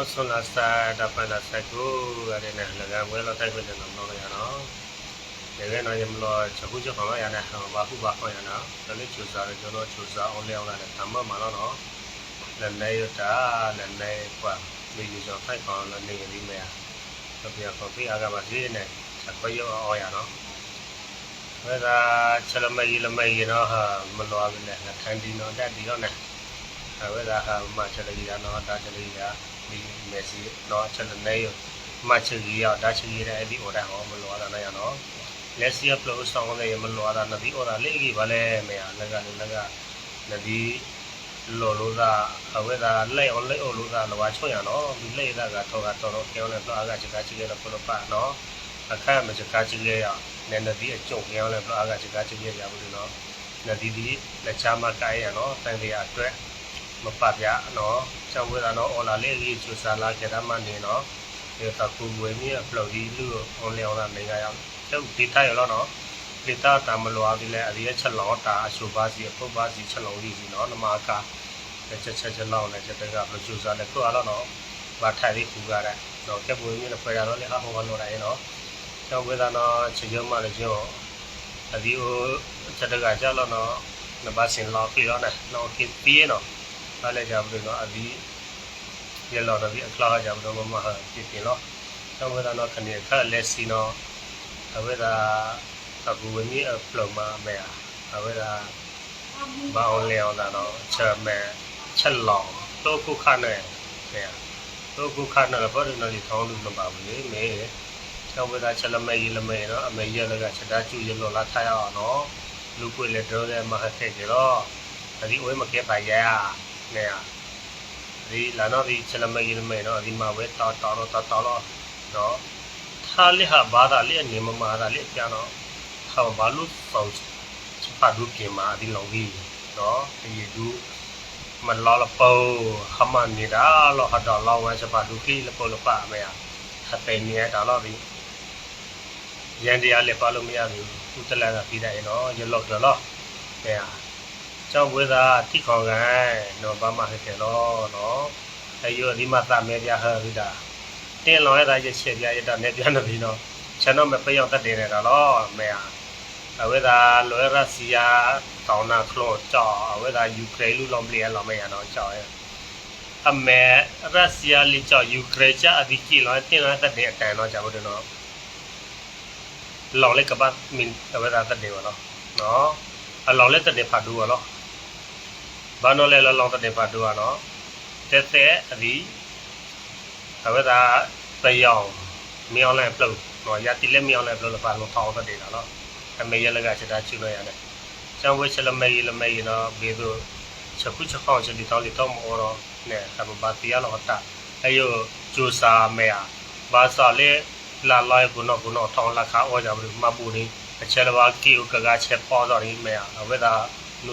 sono stata per la sicura ne la ga we lo tai ko de no no ya no de ge no yam lo cha ku cha ko ya na ba hu ba ko ya na de le chu sa de jo no chu sa on le on la de tam ma no no le ne yo ta le ne kwa mi ju so tai ko la ne ri me ya to pia ko pi aga ba si ne cha ko yo o ya no ဝေဒာချလမယီလမယီနော်ဟာမလွားဘူးလေခန္ဒီနော်တက်ဒီတော့နဲ့ဝေဒာဟာမချလကြီးရနော်တာချလကြီးရ ဒီမက်ဆီနော်ချလနေယမချကြီးရတာချကြီးရအဲ့ဒီ order ဟောမလွားတာနဲ့ရနော်လက်စီအပလို့ဆောင်တယ်မလွားတာနဒီ order လေးကြီးပါလေမေရလကလကနဒီလောလောသာအဝေဒာလက်အောင်လက်အောင်လို့သာလဝါချွတ်ရနော်ဒီလက်သာကတော့ကတော့ကျောင်းနဲ့တော့အကချကချကြီးရတော့ပါနော်အခါမချကချကြီးရနန္ဒီအကျုံပြောင်းလဲတော့အားကချကာချပြရဘူးလို့နော်နန္ဒီဒီလက်ချမကိုင်းရနော်တန်တရားအတွက် မပတ်ပြနော်ကျောင်းဝဲတာနော်အော်လာလေးကြီးချူစာလာကြတာမှနေနော်ဒီတကူဝဲမြအပလော်ဒီလူအွန်လျောင်းလာနေကြရအောင်ကျုပ်ဒီတိုင်းရောနော်ဒီတာတမလွာဒီလေအရိယချက်လောတာအရှုပါစီပုပ္ပါစီချက်လုံးကြီးစီနော်နမကာချက်ချက်ချက်လောက်နဲ့ချက်တကဘချူစာလဲကိုအားတော့ဘာထိုင်လေးခူကြတဲ့တော့ကက်ပွေမြနဲ့ဖွဲ့ရတော့လေဟာဟောလို့ရတယ်နော်ကျောင်းဝေဒနာချေကျော်မလည်းကျော်အဒီဟိုချက်တကကြောက်လို့တော့နဘာစင်လောက်ပြီးတော့နဲ့တော့ကိပြီးရတော့ အဲ့လေကြောင့်ပြီးတော့အဒီရလောတော့ဒီအကလာကြောင့်တော့မမဟာပြပြလို့ကျောင်းဝေဒနာခဏခက်လက်စီနော်အဝေဒအခုဝင်းကြီးအပလုံမမဲအဝေဒဘောင်းလျောင်းတာတော့ချက်မဲချက်လောင်တော့ခုခနဲ့မဲတော့ခုခနဲ့ဘာလို့လဲဒီထောင်းလို့မပါဘူးလေမဲကျောင်းဝေဒချက်လမဲရလမဲနော်အမေရလကချက်တာကျူရလောလာထားရအောင်နော်လူပွေလေတော့တဲ့မဟာခဲ့ကြတော့ဒီဝဲမကဲပါရ နဲ့ဒီလာနော်ဒီချက်လမဲရလမဲနော်ဒီမှာဝဲတောက်တောက်တော့တောက်တောက်တော့နော်ထားလိဟာဘာသာလိအနေမမာသာလိပြန်တော့ဟာဘာလို့ဆောင်ချက်ပါဒုပြင်မှာဒီလောင်ကြီးနော်ဒီဒူမလောလပေါဟမနေတာလောဟာတော့လောဝဲချက်ပါဒုကြီးလပေါလပါမဲဟတဲ့နေတာတော့ဒီရန်တရားလည်းပါလို့မရဘူးသူတလန်ကပြီးတယ်နော်ရလောက်တော့လောအဲ ကျောင်းဝေသာတိခေါင်ကန်နော်ဘာမှဟဲ့တယ်လို့နော်အဲယောဒီမှာသမဲပြဟဲ့ပြီးတာတင်းလောရတာရချက်ပြရတာနေပြန်နေပြီနော်ခြံတော့မပျောက်တတ်တယ်တော့လောမဲအဝေသာလောရစီယာတောင်းနာခလို့ကြောက်အဝေသာယူကရိန်းလူလုံးပလီလောမဲရတော့ကြောက်ရဲ့အမေရုရှားလိကြောက်ယူကရိန်းချအဒီကီလောတင်းလာတဲ့တဲ့အတန်တော့ကြောက်တယ်နော်လောင်လေးကပတ်မင်အဝဲတာတက်တယ်ဗောနော်နော်အလောင်လေးတက်တယ်ဖတ်တူဗောနော် ဘာနော်လဲလောင်တက်တယ်ဖတ်တူဗောနော်တက်တဲ့အဒီအဝဲတာတယောင်မြောင်းလဲပလုတ်နော်ရတိလက်မြောင်းလဲပလုတ်လပါလို့ထောင်းတက်တယ်နော်အမေရလကချက်တာချူလို့ရတယ်ကျန်ဝဲချက်လမေးလမေးနော်ဘေးတို့ချက်ခုချက်ခေါချက်ဒီတောင်းဒီတောင်းမောတော့နဲ့အဘဘာတီရလောတာအယိုဂျူစာမေယာဘာစာလေလာလိုက်ကုနောကုနောထောင်းလက်ခါဩကြဘူးမပူနေအချက်လဘာကီကကချက်ပေါ်တော့နေမေယာဝေဒါနု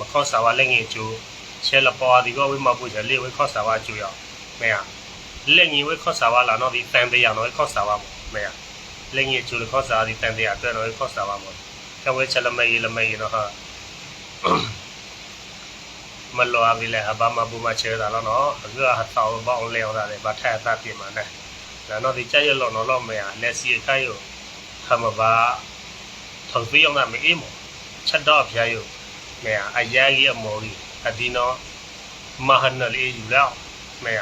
မေယာအဝေဒါအတိတ်ကလောဝါတဲ့ကြဘူးလက်စီပစ္စုပန်ယောအဝေဒါအကချာတော့နော်ဒါတော့ဒီဟာမဘာမလက်စီပစ္စုပန်လောဟာဘာကျူစာလက်စီပစ္စုပန်လောမေယာအကေရမထူချဲအဝေဒါ non mình phò yo mà xem mà bu cho non mình phò mẹ à ở với ta che phò thì có với mình đi ra à chú mà khó sao à lên nghe chú che là phò thì có với mà bu cho liêu với khó sao à chú yo mẹ à lên nghe với khó sao à là nó đi tăng đây à nó khó sao à mẹ à lên nghe chú là khó sao đi tăng đây à tôi nói khó sao à một cái với che là mày là mày nó ha မလောအပြီးလဲအဘာမဘူမချေတာလို့နော်အခုကဟောက်ဘောင်းလဲတာလေဘာထဲတာပြင်မှာနဲ့ဒါတော့ဒီကြက်ရလောနော်လောမရလက်စီခိုင်ယခမဘာထော်ဖီအောင်တာမအေးမချက်တော့ဖျားယ မေအယာကြီးအမော်ကြီးအဒီနော်မဟနလေးယူလောက်မေ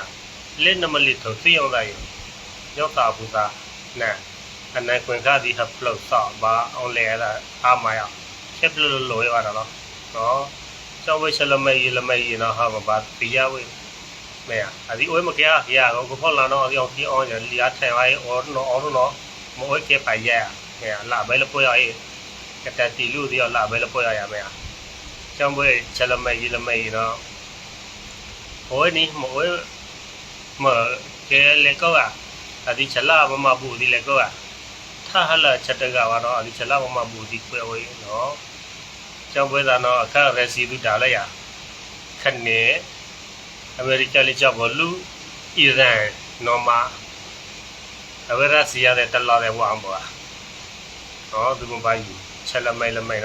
လက်နမလေးထော်ဖီအောင်တာယရောက်တာဘူးသားနဲ့အနိုင်ခွင်ကဒီဟပ်လို့စောဘာအောင်လဲတာအာမယချက်လို့လို့ရတာနော်နော်ကျောင်းဝဲချက်လမဲရလမဲရနော်ဟာဘာပြရဝဲ mẹ à đi ôi mà kia ya có có phong là nó đi đi on giờ lia thay ai ở nó ở nó mỗi cái phải ya mẹ là bây giờ bây giờ cái cái tỷ lệ đi là bây giờ bây giờ mẹ trong bây giờ chờ làm mày gì làm mày nó ôi đi mỗi မကဲလေကောကအဒီချလာမမ ဘူးဒီလေကောကထာဟလာချက်တကဝါတော့အဒီချလာမမဘူးဒီကွယ်ဝေးနော်ကျောင်းပွဲသားတော့အခါရစီသူတာလိုက်ရခနဲ့အမေရိကန်လေးကြောက်ဘောလူအီရန်နော်မာအဝရစီရတဲ့တလာတဲ့ဝမ်ဘောနော်ဒီမပိုင်ချက်လမိုင်လမိုင်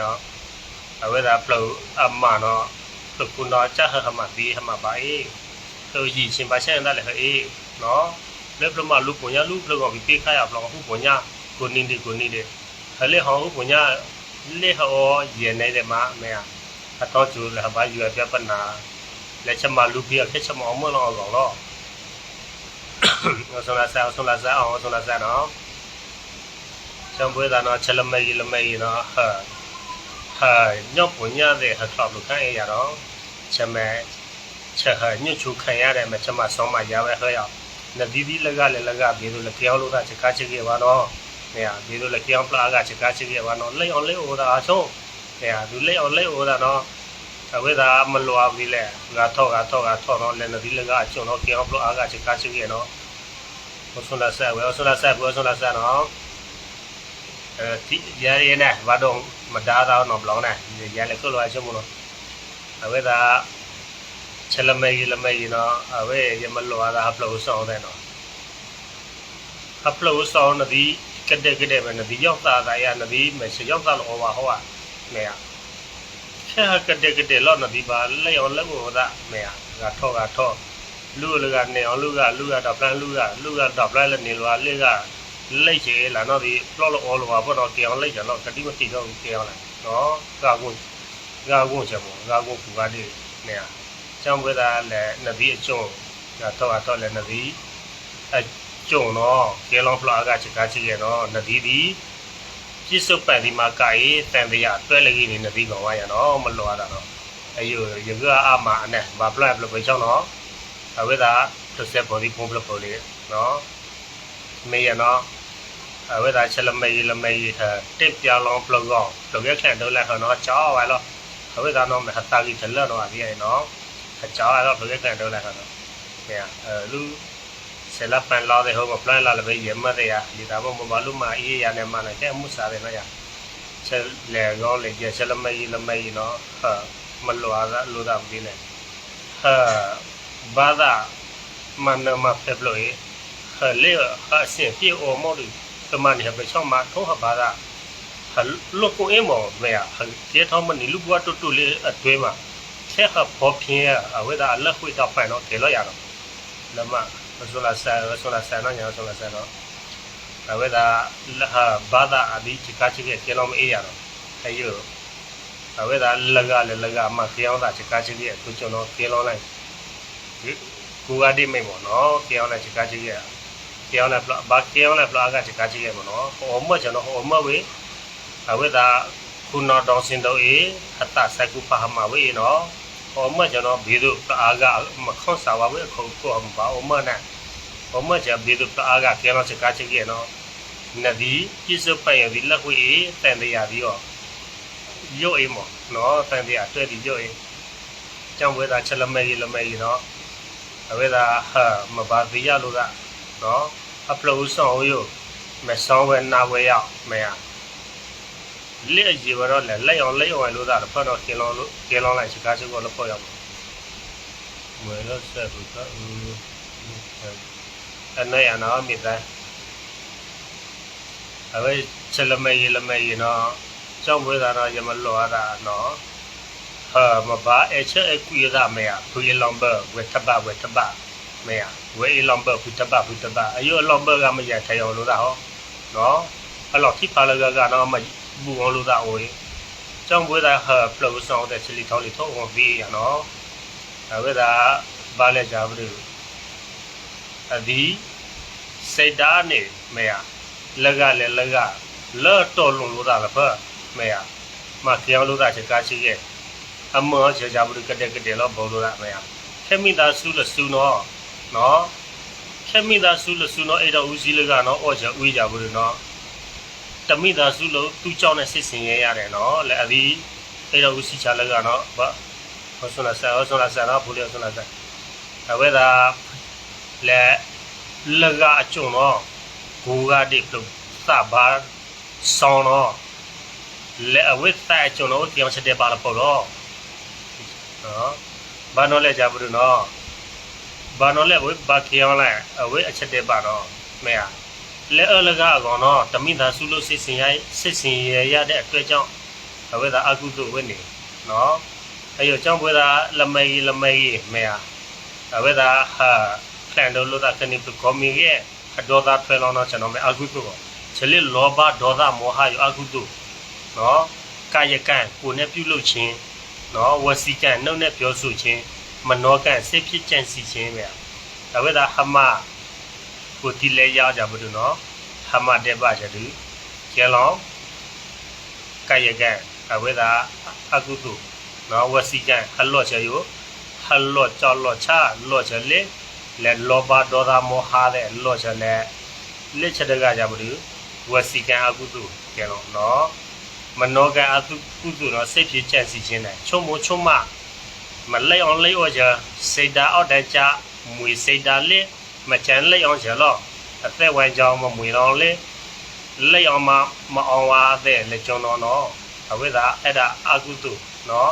နော်အဝရပလောအမနော်သူကုနာချဟဟမဒီဟမပါအေသူကြီးရှင်ပါရှန်တယ်ဟအေနော်လက်ပလမလူပညာလူပလောကဘီပေခါရပလောဟုပညာကိုနင်းဒီကိုနင်းဒီဟလေဟောပညာလေဟောရနေတဲ့မှာအမေအတော့ကျူလဘာယူပြပနာလက်ချက်မလူပြခက်ချက်မအောင်မလို့အောင်တော့ဆောလာဆာဆောလာဆာအောင်ဆောလာဆာနော်ချံပွဲတာနော်ချက်လမေးလမေးနော်ဟာဟာ ညော့ပညာတဲ့ဟာတော့လူခိုင်းရတော့ချက်မဲချက်ဟာညှချူခံရတဲ့မချက်မဆောင်းမရပဲဟဲ့ရနဒီဒီလကလည်းလကဘေးလိုလက်ကြောက်လို့ကချက်ကားချက်ခဲ့ပါတော့နေရဘေးလိုလက်ကြောက်ပလာကချက်ကားချက်ခဲ့ပါတော့လိမ့်အောင်လိမ့်အောင်တာအချုံးနေရသူလိမ့်အောင်လိမ့်အောင်တာနော်အဝိဒါမလွာပြီလေငါတော့ငါတော့ငါတော့တော့လည်းနဒီလကအချုံတော့ကြောက်ပလာကချက်ကားချက်ခဲ့နော်ဟောဆွန်လာဆက်ဝဲဟောဆွန်လာဆက်ဝဲဆွန်လာဆက်နော်အဲဒီရရနဲ့ဘာတော့ မဒါတော့နော်ဘလောင်းနဲ့ရလည်းခုလိုအချုံမလို့အဝိဒါချက်လမေးလမေးနော်အဝဲရမလွာတာပလို့ဆောင်တယ်နော်အပလို့ဆောင်နဒီကတဲ့ကတဲ့မနဒီရောက်တာတာရနဒီမစရောက်တာလောဟောဟောနေရချာကတဲ့ကတဲ့လောနဒီပါလဲအောင်လဲကိုဒါမေရကထောကထောလူလကနေအောင်လူကလူကတော့ပလန်လူကလူကတော့ပလန်လည်းနေလွာလေက လိတ်ချေလာတော့ဒီပလော့လောအော်လောဘောတော့ကြောင်လိတ်ကြတော့ကတိမတိတော့ကြောင်လာနော်ကာကုကာကုချက်ပေါ့ကာကုကူပါဒီနေရကျောင်းပွဲသားလည်းနဒီအကျုံကတော့တော့လည်းနဒီအကျုံတော့ကေလောင်ဖလာကချက်ကချစ်ရတော့နဒီဒီပြစ်စုပ်ပန်ဒီမှာကာရေးတန်တရားတွဲလကြီးနေနဒီကောင်ဝါရတော့မလွာတာတော့အယုရကအမအနဲ့ဘာပလက်ပလပဲချောင်းတော့အဝိဒါ တစ်ဆက်ပေါ်ဒီပုံပလပေါ်လေးနော်မေရနော်အဝိဒါချက်လမေလမေထားတစ်ပြောင်းလောင်းပလောကောင်ပလောကခန့်တော့လက်ခနော်ချောဝါလောအဝိဒါနော်မဟတာကြီးထလက်တော့အဒီရနော်အချောတော့ပလောကခန့်တော့လက်ခနော်မေအဲလူဆယ်လပန်လာတဲ့ဟောမပလန်လာလည်းပဲရမတဲ့ရဒီတာမမဘာလို့မအေးရနဲ့မနဲ့ကဲမှုစားတယ်နော်ရချက်လေကောလေကျချက်လမေလမေနော်ဟာမလွာကလူတာမဒီနဲ့ဟာဘာသာမနမဖက်လို့ဟ လေဟာစင်ပြေအောမော်ဒီတမန်ရပဲချောင်းမထောဟာဘာသာဟလုကိုအမောမေယဟကျေထောင်းမနီလူဘွားတူတူလေးအတွဲမှာခဲခဖောပြင်းအဝေဒါအလခွေတော့ပိုင်တော့ကေလို့ရတော့လမရဆူလာဆာရဆူလာဆာနော်ညာဆူလာဆာနော်အဝေဒါလဟာဘာသာအဒီချကချကေကေလို့မအေးရတော့အဲယအဝေဒါလကလည်းလကမကြောင်းတာချကချကေသူကျွန်တော်ကေလို့လိုက်ကိုကတိမိတ်ပေါ့နော်ကြောင်းလည်းချကချကေကြော င်းလည်းဘာကြောင်းလည်းပလာကချကချကေပေါ့နော်ဟောမကျွန်တော်ဟောမဝေအဝေဒါခုနော်တောင်းစင်တော့အေဟတဆကုဖဟမဝေနော်ဟောမကျွန်တော်ဘေးတို့အားကမခွန်စာဝဝေခုကိုအမပါအမနဲ့ဟောမချဘေးတို့အားကကြောင်းချကချကေနော်နဒီပြစ္ဆုပိုင်ရဒီလက်ဝေတန်တရားပြီးတော့ရုပ်အိမ်မော်နော်တန်တရားတွေ့ပြီးရုပ်အိမ်ကျောင်းဝေသာချက်လမဲကြီးလမဲကြီးနော်အဝေသာဟာမဘာတိရလို့ကနော်အပ လောဆောင်ယမဆောင်ဝဲနာဝဲရောက်မရလက်ကြီးတော့လဲလက်အောင်လက်အောင်လို့သာဖတ်တော့ကင်လောလို့ကင်လောလိုက်ချကားချကောလို့ပေါ့ရောက်မွေလို့ဆက်ဘူးကအဲ့နဲ့အနာမိသားအဝေချက်လမဲကြီးလမဲကြီးနော်ကျောင်းဝေသာတော့ရမလောရတာနော်ဟာမဘာအချက်အကွေရမေယဘူရလမ်ဘဝက်တဘဝက်တဘမေယဝေလမ်ဘဘူတဘဘူတဘ အယောလမ်ဘကမရထိုင်အောင်လို့တာဟောနော်အဲ့တော့ခိပါလကကတော့မဘူအောင်လို့တာဟိုကျောင်းပွေးတာဟာပလောဆောင်တဲ့ချလီထောင်းလီထောင်းဝင်ပြီးရနော်အဲ့ဒါဘာလဲကြဘူးအဒီစိတ်ဓာတ်နေမေယလကလည်းလကလော့တော်လုံးလို့တာလည်းဖမေယမကြောင်လို့တာချကားရှိရဲ့အမောချေချာဘူးကတဲ့ကတဲ့လို့ဘောလို့ရမရခဲမိသားစုလစုနော် နော်ချက်မိသားစုလို့စုနော်အဲ့တော့ဦးစည်းလကနော်အော်ချအွေးကြဘူးလို့နော်တမိသားစုလို့သူ့ကြောင့်နဲ့စစ်စင်ရရတယ်နော်လက်အသည်အဲ့တော့ဦးစည်းချလကနော်ဘာဟောဆလာဆာဟောဆလာဆာနော်ဘူလီဟောဆလာဆာအဝဲသာလက်လကအကျုံနော်ဂူကတိပြုစဘာဆောင်းနော်လက်အဝဲသာကျုံနော်တရားချက်တဲ့ပါလို့ပေါ့နော်နော်ဘာနော်လဲကြဘူးလို့နော် ဘာနော်လဲဝိဘာကျောင်းလိုက်အဝိအချက်တဲ့ပါတော့မဲရလဲအလကကောင်တော့တမိသားစုလို့စစ်စင်ရစစ်စင်ရရတဲ့အတွက်ကြောင့်အဝိသာအကုသို့ဝိနေနော်အဲ့ရကြောင့်ဘွေသာလမေလမေမဲရအဝိသာဟာဖလန်တို့လို့တာကနေပကောမီရဲ့အဒေါ်သာထွဲလောင်းတော့ကျွန်တော်မဲအကုသို့ကိုချက်လလောဘဒေါသမောဟယအကုသို့နော်ကာယကံကိုနဲ့ပြုလုပ်ခြင်းနော်ဝစီကံနှုတ်နဲ့ပြောဆိုခြင်း မနောကံစိတ်ဖြစ်ကြံစီခြင်းပဲဒါဝိဒါဟမကိုတိလေရကြဘူးနော်ဟမတဲ့ပါကြတူကျလောင်းကာယကံအဝိဒါအကုသို့နော်ဝစီကံဟလော့ချေယဟလော့ကြောလော့ချလော့ချလေလေလောဘဒေါသမောဟတဲ့လော့ချလေလက်ချက်တကကြဘူးဝစီကံအကုသို့ကျလောင်းနော်မနောကံအကုကုသို့တော့စိတ်ဖြစ်ကြံစီခြင်းနဲ့ချုံမို့ချုံမ မလဲအောင်လဲအောင်ကြစိတ်ဓာတ်အောက်တကြမွေစိတ်ဓာတ်လေးမချမ်းလဲအောင်ကြလောအသက်ဝိုင်းကြောင်းမမွေတော့လေလဲအောင်မမအောင်ဝါတဲ့လေကျွန်တော်တော့အဝိဒါအဲ့ဒါအကုသို့နော်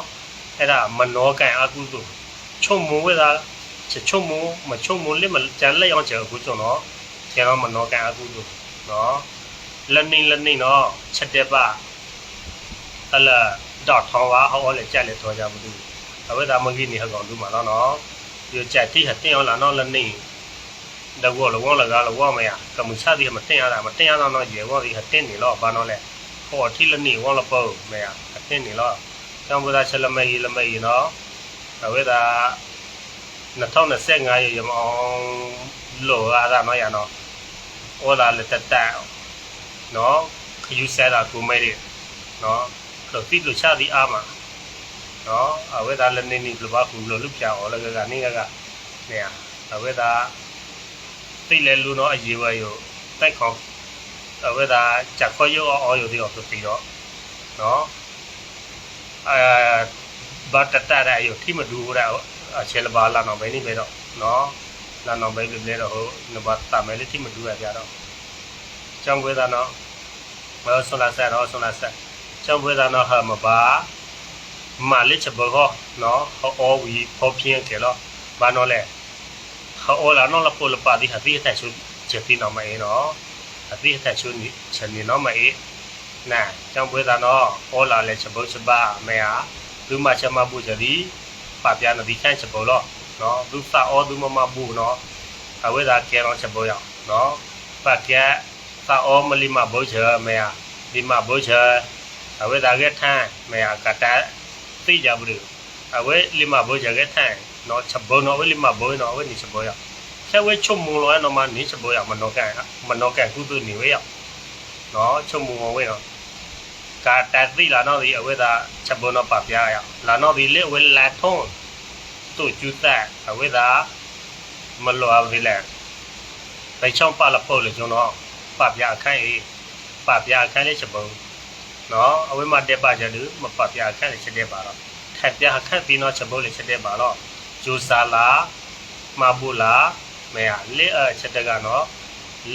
အဲ့ဒါမနောကံအကုသို့ချုံမို့ဝိဒါချုံမို့မချုံမို့လေးမချမ်းလဲအောင်ကြအခုကျွန်တော်ကျန်တော့မနောကံအကုသို့နော်လက်နေလက်နေနော်ချက်တဲ့ပါအလားတော့ထောင်းဝါဟောလေကြက်လေတော်ကြမလို့ အဝိဒါမကြီးနေဟကောင်လူမှာနော်နော်ဒီကြက်တိဟတင်အောင်လာနော်လက်နေတကောလောလောကလောမရကမှုချတိမတင်ရတာမတင်ရတော့ရေဝေါ်ဒီဟတင်နေလောဘာနော်လေဟောတိလနေဝေါ်လပေါ့မရဟတင်နေလောကျောင်းဘုရားချက်လမေလမေနော်အဝိဒါ2025ရရမအောင်လောရတာနော်ရနော်ဩလာလက်တတနော်ခယူဆဲတာကိုမဲရနော်လို့တိလို့ချသည်အားမှာ နော်အဝိဒါလည်းနေနေဘလဘာကူလို့လူပြအောင်လည်းကနေကနေအဝိဒါတိတ်လဲလူတော့အရေးဝဲရောတိုက်ခေါအဝိဒါချက်ခေါ်ရောအော်ရောဒီတော့ပြီးတော့နော်အဲဘာတတရရောထိမဒူရအချေလဘာလာတော့ဘယ်နေပဲတော့နော်လာတော့ဘယ်လိုလဲတော့ဟိုနဘာတာမဲလေးထိမဒူရကြတော့ကျောင်းဝေဒါနော်ဘာဆွန်လာဆက်တော့ဆွန်လာဆက်ကျောင်းဘွေသားနော်ဟာမပါ မာလေးချက်ဘောနော်ဟောဝီဖောပြင်းကဲလောဘာနော်လဲဟောလာနော်လပိုလပါဒီဟာဒီတဲ့ဆုချက်တီနော်မဲနော်အတိတဲ့ဆုနီချက်နီနော်မဲနာကျောင်းဘွေသားနော်ဟောလာလဲချက်ဘောချက်ပါမဲဟာသူမချက်မဘူးချက်ဒီပါပြားနဒီခန့်ချက်ဘောလောနော်သူစာအောသူမမဘူးနော်အဝိဒါကဲတော့ချက်ဘောရနော်ပါကဲစာအောမလီမဘောချက်မဲဟာဒီမ ဘောချက်အဝဲဒါကထန်မေအကတာသိကြဘူးအဝဲလီမဘောကြကထန်နော်ချက်ဘောနော်ဝဲလီမဘောနော်ဝဲနေချက်ဘောရချက်ဝဲချုံမုံလောနော်မနေချက်ဘောရမနောကန်မနောကန်ကုသနေဝဲရနော်ချုံမုံဝဲနော်ကာတာသိလာနော်ဒီအဝဲဒါချက်ဘောနော်ပပြရလာနော်ဒီလေဝဲလာထုံးသူကျူသက်အဝဲဒါမလောအဝဲလေဘယ်ချောင်းပါလပို့လေကျွန်တော်ပပြအခန့်အေးပပြအခန့်လေးချက်ဘော နော်အဝိမတက်ပါကြလူမပပြခန့်ချက်တဲ့ပါတော့ထက်ပြခန့်ပြီးတော့ချက်ဖို့လေချက်တဲ့ပါတော့ဂျိုဆာလာမဘူလာမဲလက်အချက်တဲ့ကနော်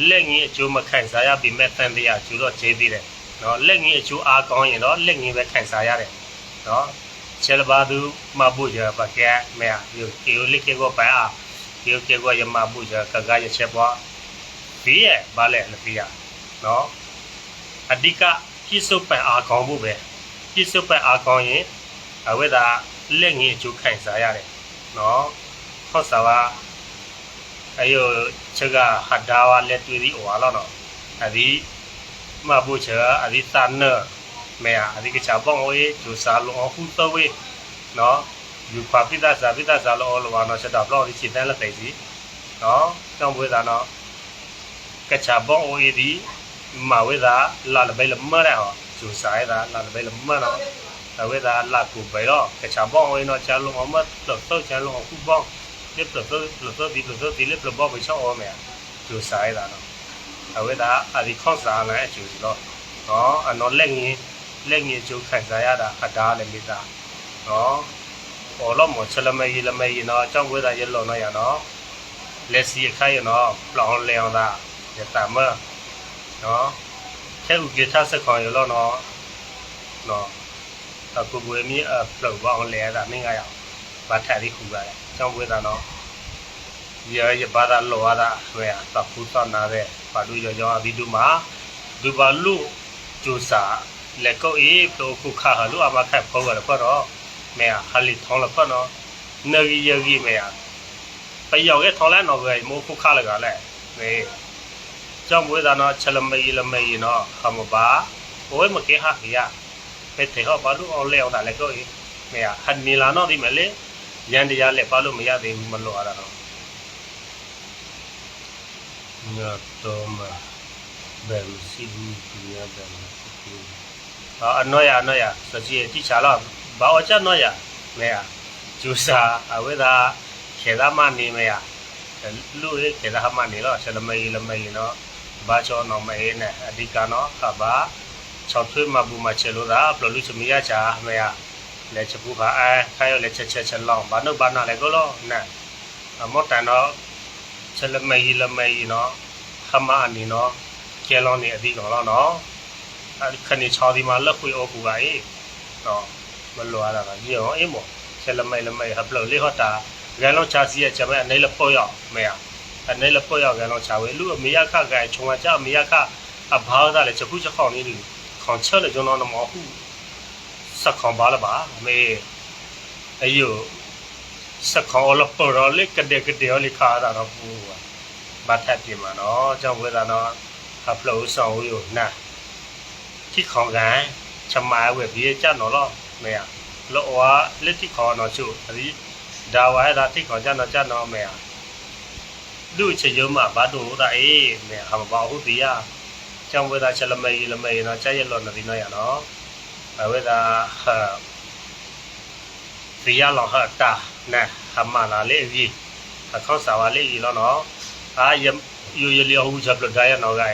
လက်ငင်းအကျိုးမခံစားရပြီမဲ့တန်တရားကျူတော့ကျေးသေးတယ်နော်လက်ငင်းအကျိုးအားကောင်းရင်တော့လက်ငင်းပဲခံစားရတယ်နော်ချယ်ဘာဒူမဘူကြပါကဲမဲယိုကေလိကေကိုပါအာကေကေကိုယမဘူကြကကရချက်ပွားဒီရဲ့ဘာလဲလပြနော်အဓိက ပြစ္ဆုတ်ပတ်အားကောင်းဖို့ပဲပြစ္ဆုတ်ပတ်အားကောင်းရင်အဝိဒါလက်ငင်းအကျိုးခံစားရတယ်နော်ဟောစာဝါအယိုချက်ကဟဒါဝါလက်တွေ့ဒီဝါလောနော်အဒီမဘူချာအဒီသန်နမေအဒီကချဘောင်းဝေကျူစာလောဟုသဝေနော်ယူပါပိဒါစာပိဒါစာလောလောဝါနော်ချက်တော့ဘလော့ဒီချစ်တန်လက်သိစီနော်တောင်းပွေးတာနော်ကချဘောင်းဝေဒီ maweda la la bay la ma ra ho chu sai da la la bay la ma ra la we da la ku bay lo ka cha bong oi no cha lu ma ma lo to cha lu ku bong le to to lo to di lo to di le lo bong bay cha o me chu sai da no la we da a di kho sa la chu di lo no a no le ngi le ngi chu khai sa ya da a da le mi da no ပေါ်လို့မချလမေရလမေရနော်ကြောင့်ဝေးတာရလို့နော်ရနော်လက်စီခိုင်းရနော်ပလောင်လျောင်းတာရတမ နော်แค่กูกิท่าสักของอยู่แล้วเนาะเนาะแต่กูบุ้ยมีเอ่อปลุกว่าเอาแล้วแต่ไม่ง่ายอ่ะบาดแผลที่ขู่ไปเจ้าบุ้ยตาเนาะเยอะจะบาดหลัวตาเว้ยตับพูดตอนนั้นเลยปาดูย่อๆวิดูมาดูบาลูจูสาแล้วก็อีโตกูขาหาลูกอามาแค่พอกันแล้วก็เนาะแม่ฮัลลิท้องแล้วก็เนาะเนยเยอะกี่แม่ไปหยอกแค่ท้องแล้วเนาะเลยโมกูขาเลยกันแหละเนี่ย ကြောင့်မွေးတာနော်ချက်လမေးလမေးနော်ခမပါโอ้ยမကေဟာခရပဲတေဟောဘာလို့အောင်လဲအောင်တာလဲကိုကြီးမေဟန်နီလာနော်ဒီမလေးရန်တရားလက်ဘာလို့မရသေးဘူးမလို့ရတာနော်ညတော့မဘယ်စီဘူးပြရတယ်အာအနောရအနောရစကြည်တိချာတော့ဘာအချက်နောရမေဟာကျူစာအဝေဒါခေဒမနေမေဟာလူရခေဒမနေလို့ချက်လမေးလမေးနော် ဘာချောနော်မေနဲ့အဓိကနော်ခဘာချောထွေးမဘူးမချေလို့တာပလလူချမီရချာမေဟာလေချပူခါအဲခိုင်ရလေချက်ချက်ချက်လောင်းဘာနုဘာနာလေကိုလို့နဲ့မော်တန်တော့ချက်လမေးလမေးနော်ခမအနီနော်ကျဲလောင်းနေအဓိကောင်လောနော်အဲ့ခဏချောဒီမှာလက်ခွေဩကူပါအေးတော့မလွားတာကကြီးအောင်အေးမော်ချက်လမေးလမေးဟပ်လို့လေဟောတာဂန်လောချာစီရဲ့ချက်မဲ့အနေလပေါ့ရောက်မေဟာ အနေလပေါ့ရောက်ဂန်လောချာဝဲလူအမေရခကဲခြုံကြအမေရခအဘာသာလေချက်ခုချက်ခေါင်းနေလူခေါင်းချက်လေကျွန်တော်တော့မဟုတ်စက်ခေါင်းပါလားပါမေအယိုစက်ခေါင်းလပေါ်ရလေကတဲ့ကတဲ့လေခါတာတော့ပူဘာထပ်ပြင်မှာနော်ကြောင့်ဝဲတာနော်အပလို့ဆောင်ဝေနာที่ของกันชมาเวบีจ้าหนอลอไม่อ่ะแล้วว่าเล็กที่ขอหนอชูอันนี้ดาวไว้ดาที่ขอจ้าหนอจ้าหนอไม่อ่ะดูเฉยมาบาดูได้เอ้ไม่หามาบอกดีอ่ะจังเวลาเฉลไม่ละไม่เนาะใจเย็ လူချေယမဘာတို့တာအေးမေဟာဘာဟုတ်တရားချောင်းဝဲတာချက်လမေလမေနော်ချရလောနဒီနော်ရနော်အဝဲတာဟာဖီရလောဟာတာနဲဟမလာလေဝီအခေါစာဝါလေဤလောနော်အာယယူယလီအဟုချက်ပလဒါရနော်ကဲ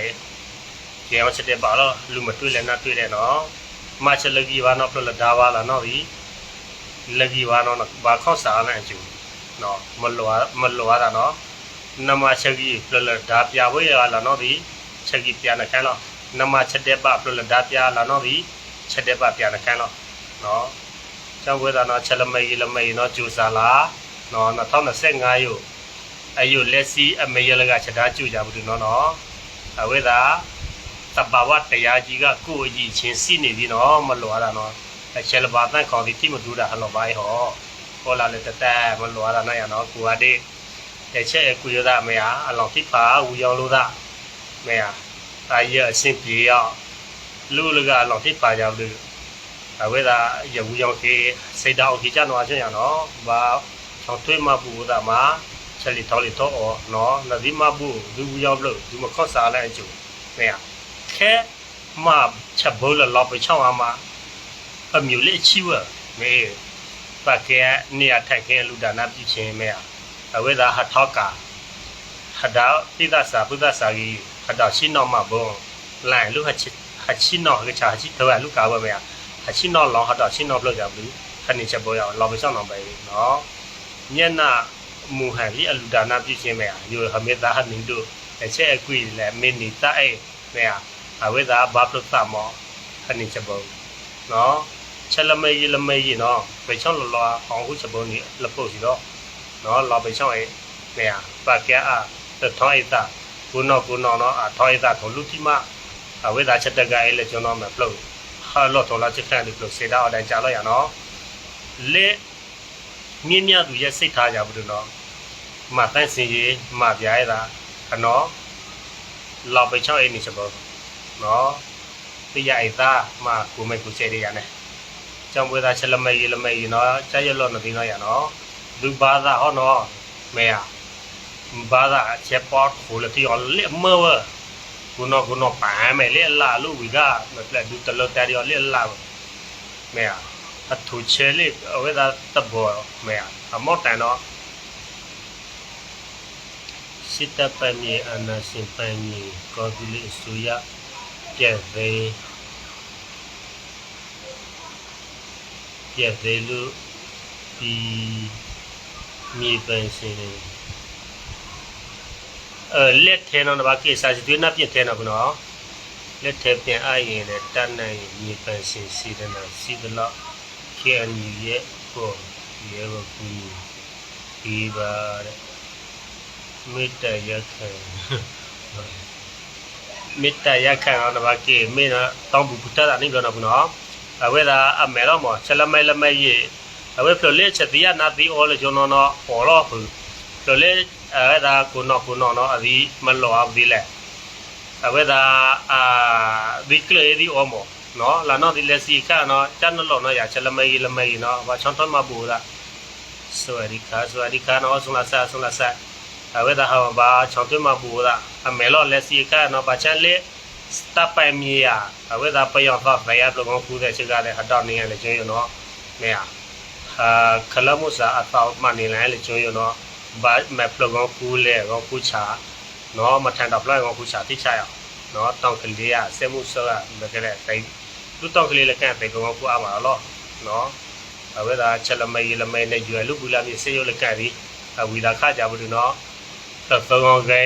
ကျေဝချက်တဲ့ပါလောလူမတွေ့လဲနာတွေ့တယ်နော်မချက်လကြီးဘာနော်ပလဒါဝါလာနော်ဒီလကြီးဘာနော်ဘာခေါစာနဲ့အကျူနော်မလွာမလွာတာနော် နမချက်ကြီးပြလဒါပြဝဲရလာနော်ဒီချက်ကြီးပြနခန်းတော့နမချက်တဲ့ပါပြလဒါပြလာနော်ဒီချက်တဲ့ပါပြနခန်းတော့နော်ကျောင်းဝဲတာနော်ချက်လမေလမေနော်ကျူစာလာနော်2025ရုအယုလက်စီအမေရလကချက်သားကျူကြဘူးနော်နော်အဝဲတာတဘာဝတရားကြီးကကိုယ်အကြီးချင်းစီနေပြီနော်မလွာတာနော်အချက်လဘာတန်ခေါ်ဒီတိမဒူတာဟလောဘိုင်ဟောဟောလာလေတတဲမလွာတာနော်ရနော်ကိုကတဲ့တဲ့ ချက်ကူရတာမေယာအလောင်တိဖာဝူယောလို့တာမေယာအာရအစင်ပြေရလူလကအလောင်တိဖာကြောင့်လူအဝဲသာရဝူယောခေစိတ်တော်ခေကြတော့အချင်းရနော်ဘာချောင်းထွေးမပူတာမှာချက်လီတော်လီတော့အော်နော်နဒီမဘူးလူဝူယောလို့ဒီမခော့စားလဲအကျိုးမေယာခဲမချက်ဘိုးလလောက်ပချောင်းအမအမျိုးလေးချီဝ မေပကဲနေရထိုက်ခဲလူဒါနာပြချင်းမေအဝေဒါဟထောက်ကဟဒါပိဒစာပုဒစာကြီးဟဒါရှိနောမဘုံလန်လူဟချဟချိနောကချာချိတော့လူကာဘမေဟချိနောလောဟဒါချိနောဘလို့ကြဘူးခဏချက်ပေါ်ရအောင်လောပချောင်းအောင်ပဲနော်ညနာမူဟန်ဒီအလူဒါနာပြချင်းမေယိုဟမေတာဟနင်းတို့အချက်အကွေလေမင်းနေတာအဲမေအဝိဒါဘာပလသမောခဏချက်ပေါ်နော်ချက်လမေးလမေးနော်ပေချောင်းလောလောအောင်ခုချက်ပေါ်နေလပုတ်စီတော့ နော်လောပေချောင်းအဲမေပါကဲအားထောအိတာကုနောကုနောနော်အထောအိတာထုံလူတိမအဝိဒါချက်တကအဲလေကျွန်တော်မပလို့ဟာလောထောလာချက်ကန်ဒီပလို့စေတာအတိုင်းကြာလို့ရနော်လေမြင်းမြသူရဲ့စိတ်ထားကြဘူးလို့နော်မတန့်စင်ကြီးမပြားရတာခနော်လောပေချောင်းအဲနေချက်ပေါ်နော်ပြရအိသားမကိုမေကိုချေရရနဲ့ကျောင်းပွဲသားချက်လမေးလမေးနော်ချရလောနော်ဒီနော်ရနော် လူဘာသာဟောနော်မေယာဘာသာချက်ပေါ်ခိုလတီော်လေမေဝကုနောကုနောပါမယ်လေလာလူဝီကမပလက်ဒူတလောတရီော်လေလာမေယာအထူချဲလေအဝဲသာတဘောမေယာအမောတန်နော်စစ်တပ်ပမီအနာစင်ပမီကောဒီလီဆူယာပြက်သေးပြက်သေးလို့ဒီ မြေပန်းစင်အဲလက်ထဲတော့ဘာကိစ္စစီတွေနပြည့်ထဲတော့ကနော်လက်ထဲပြန်အရင်နဲ့တန်းနိုင်မြေပန်ရှင်စီဒနာစီဒလာကေအန်ယူရဲ့ကိုရေဘကူဒီပါတဲ့မေတ္တရခံမေတ္တရခံတော့ဘာကိမေနော်တောင်းဘူးပူတာနေပြောတော့ကနော်အဝဲသာအမေတော့မချက်လမဲလမဲရေ အဝဲဖလိုလေချက်တီယာနာတီအော်လေကျွန်တော်တော့အော်တော့ဖလိုလေအဲဒါကိုနော်ကိုနော်နော်အဒီမလောအပ်ဒီလေအဝဲဒါအာဒီကလေဒီအော်မောနော်လာနော်ဒီလက်စီခါနော်ချန်နော်နော်ရချက်လမဲကြီးလမဲကြီးနော်ဘာချွန်ထွန်မဘူလားสวัสดีครับสวัสดีครับน้องสุนัสสะสุนัสสะအဝဲဒါဟာဘာချောင်းသွင်းမပူတာအမဲလောလက်စီကနော်ဘာချန်လေးစတပိုင်မီယာအဝဲဒါပယောသဗယာဘလောကူတဲ့ချက်ကလည်းအတော့နေရလေချင်းရနော်မဲဟာ အာခလမှုစာအတော့မနေလဲလေကျွေးရနော်ဘာမပလောကူလေကောကူချာနော်မထန်တော့ပလောကောကူချာတိချရနော်တောင်းကလေးရဆဲမှုစောကမကတဲ့တိုင်လူတောင်းကလေးလည်းကန်တိုင်ကောကူအားပါလောနော်အဝဲသာချက်လမဲလမဲနဲ့ရွယ်လူပူလာမြေစေရုပ်လက်ကရီအဝီသာခကြဘူးနော်သဖငောကဲ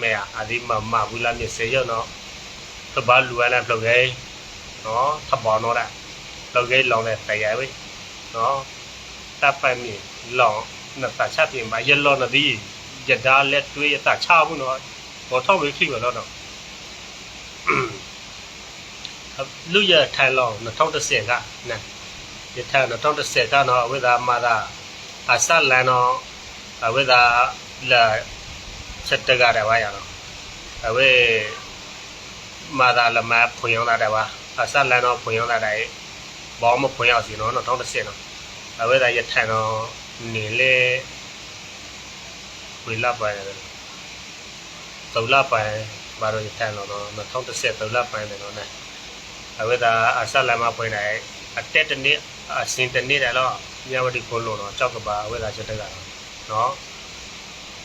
မဲအဒီမမဘူးလာမြေစေရုပ်နော်သဘာလူရနဲ့ဖလုတ်ကဲနော်သဘောနော်တဲ့ဖလုတ်ကဲလောင်းတဲ့တရားဝေးနော် တပ်ပိုင်မြေလောင်းနှစ်တချပြင်ပါရလောနသည်ရဒါလက်တွေးရတချဘူးနော်ဘောထောက်ဝေးခိကတော့နော်လူရထိုင်လောင်း2010ကနော်ယထာတော့တစ်ဆယ်ကတော့အဝိဒါမာသာအဆလန်တော့အဝိဒါလာချက်တကြတယ်ဘာရတော့အဝိမာသာလမဖွင့်ရောက်တာပါအဆလန်တော့ဖွင့်ရောက်တာတယ်ဘောမဖွင့်ရောက်စီနော်တော့တစ်ဆယ်တော့ အဝိဒါယထာတော့နေလေဝိလာပိုင်သုလပိုင်ဘာလို့ယထာတော့တော့တစ်ဆယ်သုလပိုင်တယ်နော်နဲ့အဝိဒါအဆလန်မဖွင့်တယ်အတက်တနေ့အစင်တနေ့တယ်တော့မြဝတီကိုလုံးတော့ကြောက်ကပါဝဲလာချက်တက်တာနော်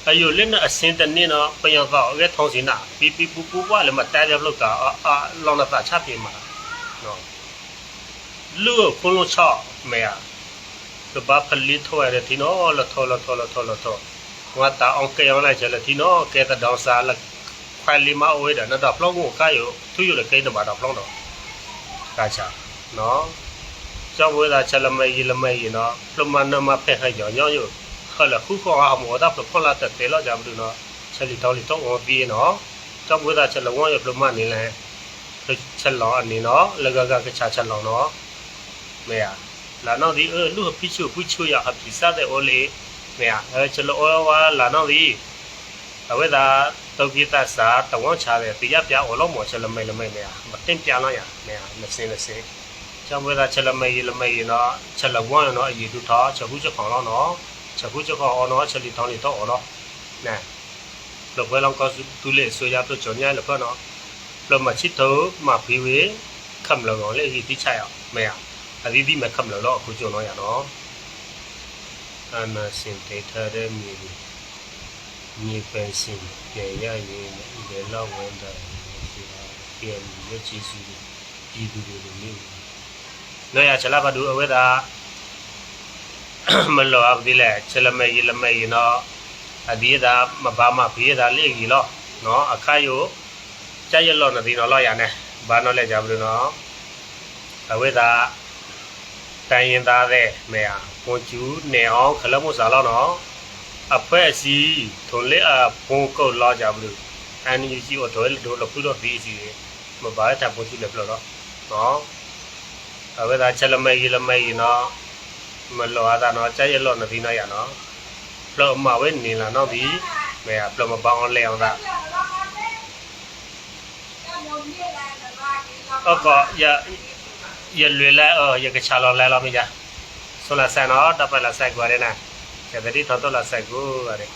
အယိုလက်နဲ့အစင်တနေ့တော့ပယံတော့ရဲထုံးစင်နာပီပီပူပူပွားလည်းမတဲရဘလို့ကအာလောင်းတာချပြေမှာနော်လူကိုလုံးချမေယာ ကဘာဖလီထွားရတဲ့နော်လထောလထောလထောလထောဝတ်တာအောင်ကေအောင်လိုက်ချက်လက်ဒီနော်ကဲတဲ့တောင်စားလက်ခွဲလီမအဝဲတယ်နော်တော့ဖလောင်းကိုကားရသူရလေကိတဲ့မှာတော့ဖလောင်းတော့ကာချာနော်ကြောင့်ဝဲတာချက်လမဲရီလမဲရီနော်ပလမနမဖက်ဟကြောင်ညောင်းယခလခုခေါ်ဟာမောတာပဖလာတက်တယ်လို့ကြဘူးနော်ချက်လီတောင်းလီတော့ဝပြေးနော်ကြောင့်ဝဲတာချက်လဝရပလမနေလဲချက်လောအနေနော်လကကကချာချက်လောနော်မေယာ လာနော်ဒီအဲလူဖိချူဖိချူရအပိစားတဲ့အိုလေးမေယာအဲချက်လောဝါလာနော်ဒီအဝဲတာတုတ်ပြတစာတဝန်းချတဲ့တရားပြအော်လို့မောချက်လမဲလမဲမေယာမတင်ပြလာရမေယာမစင်းလစင်း trong bây giờ chờ là mày là mày nó chờ là quan nó gì tụ thọ chờ hút cho con nó nó chờ hút cho con nó chờ đi thọ đi thọ nó nè lúc với lòng có tu lệ xuôi ra tôi chọn nhai là có nó lúc mà chít thớ mà phí huế khẩm là nó lấy gì tí chạy à mày à à đi đi mà khẩm là nó của chỗ nó ya nó anh là xin thấy thơ đấy mi mi bên xin để ya gì để lo vấn đề tiền với chi su đi đi đi đi နော်ရချလာဘဒူအဝေဒါမလောအပ်ဒီလေချလမေယလမေယနော်အဒီဒါမဘာမဖေးဒါလေးကြီးလောနော်အခါယိုကြရလောနဒီနော်လောရနေဘာနော်လဲကြဘူးနော်အဝေဒါ တိုင်ရင်သားတဲ့မေယာပွန်ကျူးနေအောင်ခလမှုစားလောနော်အဖွဲအစီထုံလေးအဘုံကုတ်လောကြဘူးအန်ယူကြီးတော့ဒိုလ်ဒိုလ်ဖူတော့ဒီစီမဘာတာပွန်ကျူးလေဖလောနော်နော် ở bây giờ chơi làm mày làm mày nó mà lo ra nó chơi lo nó thì nó ya nó lo mà bên này là nó đi mẹ lo mà bao leo ra ờ có ya ya luyện lại ờ ya cái chả lo lại lo bây giờ số là sai nó đập phải là sai qua đây nè cái đấy thì thôi tôi là sai của đây